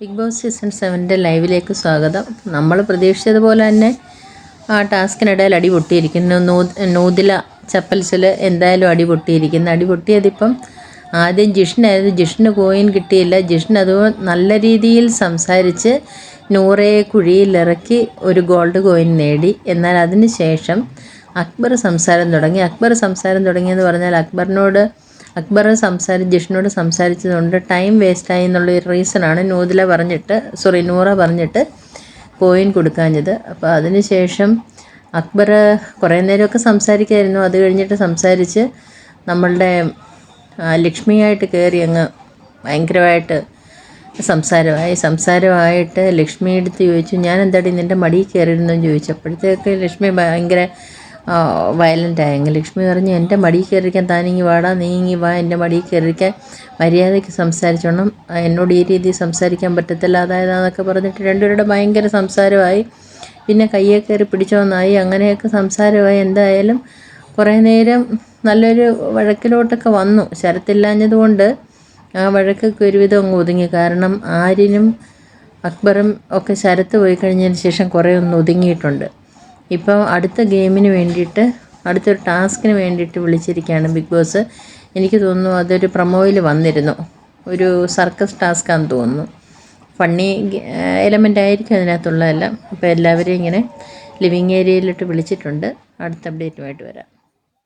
Big boss season സെവന്റെ ലൈവിലേക്ക് സ്വാഗതം. നമ്മൾ പ്രതീക്ഷിച്ചതുപോലെ തന്നെ ആ ടാസ്കിനിടയിൽ അടി പൊട്ടിയിരിക്കുന്നു. നൂതില ചപ്പൽസിൽ എന്തായാലും അടി പൊട്ടിയിരിക്കുന്നു. അടി പൊട്ടിയതിപ്പം ആദ്യം ജിഷ്ണായിരുന്നു. ജിഷ്ണു കോയിൻ കിട്ടിയില്ല. ജിഷ്ണു അത് നല്ല രീതിയിൽ സംസാരിച്ച് നൂറയെ കുഴിയിലിറക്കി ഒരു ഗോൾഡ് കോയിൻ നേടി. എന്നാൽ അതിന് ശേഷം അക്ബർ സംസാരം തുടങ്ങി. അക്ബർ സംസാരം തുടങ്ങിയെന്ന് പറഞ്ഞാൽ അക്ബറിനോട് അക്ബർ സംസാരിച്ച് ജിഷ്ണുവോട് സംസാരിച്ചതുകൊണ്ട് ടൈം വേസ്റ്റായി എന്നുള്ള ഒരു റീസണാണ് നൂതില പറഞ്ഞിട്ട് സോറി നൂറ പറഞ്ഞിട്ട് കോയിൻ കൊടുക്കാഞ്ഞത്. അപ്പോൾ അതിനുശേഷം അക്ബർ കുറേ നേരമൊക്കെ സംസാരിക്കായിരുന്നു. അത് കഴിഞ്ഞിട്ട് സംസാരിച്ച് നമ്മളുടെ ലക്ഷ്മിയായിട്ട് കയറി അങ്ങ് ഭയങ്കരമായിട്ട് സംസാരമായി. സംസാരമായിട്ട് ലക്ഷ്മി എടുത്ത് ചോദിച്ചു ഞാൻ എന്താടി നിന്റെ മടിയിൽ കയറിയിരുന്നു ചോദിച്ചു? അപ്പോഴത്തേക്ക് ലക്ഷ്മി ഭയങ്കര വയലന്റ് ആയെങ്കിൽ ലക്ഷ്മി പറഞ്ഞു എന്റെ മടിയിൽ കയറിയിരിക്കാൻ താനിങ്ങി വാടാ നീ ഇങ്ങി വാ എന്റെ മടിയിൽ കയറിയിരിക്കാൻ മര്യാദയ്ക്ക് സംസാരിച്ചോണം. എന്നോട് ഈ രീതിയിൽ സംസാരിക്കാൻ പറ്റത്തില്ല. അതായത് അതൊക്കെ പറഞ്ഞിട്ട് രണ്ടുപേരുടെ ഭയങ്കര സംസാരമായി. പിന്നെ കയ്യെ കയറി പിടിച്ചോന്നായി. അങ്ങനെയൊക്കെ സംസാരമായി. എന്തായാലും കുറേ നേരം നല്ലൊരു വഴക്കിലോട്ടൊക്കെ വന്നു. ശരത്തില്ലാഞ്ഞതുകൊണ്ട് ആ വഴക്കൊക്കെ ഒരുവിധം അങ്ങ് ഒതുങ്ങി. കാരണം ആര്യനും അക്ബറും ഒക്കെ ശരത്ത് പോയി കഴിഞ്ഞതിന് ശേഷം കുറേ ഒന്ന് ഒതുങ്ങിയിട്ടുണ്ട്. ഇപ്പോൾ അടുത്ത ഗെയിമിന് വേണ്ടിയിട്ട് അടുത്തൊരു ടാസ്കിന് വേണ്ടിയിട്ട് വിളിച്ചിരിക്കുകയാണ് ബിഗ് ബോസ്. എനിക്ക് തോന്നുന്നു അതൊരു പ്രൊമോയിൽ വന്നിരുന്നു. ഒരു സർക്കസ് ടാസ്ക്കാന്ന് തോന്നുന്നു. ഫണ്ണി എലമെന്റ് ആയിരിക്കും അതിനകത്തുള്ളതെല്ലാം. അപ്പോൾ എല്ലാവരെയും ഇങ്ങനെ ലിവിങ് ഏരിയയിലിട്ട് വിളിച്ചിട്ടുണ്ട്. അടുത്ത അപ്ഡേറ്റുമായിട്ട് വരാം.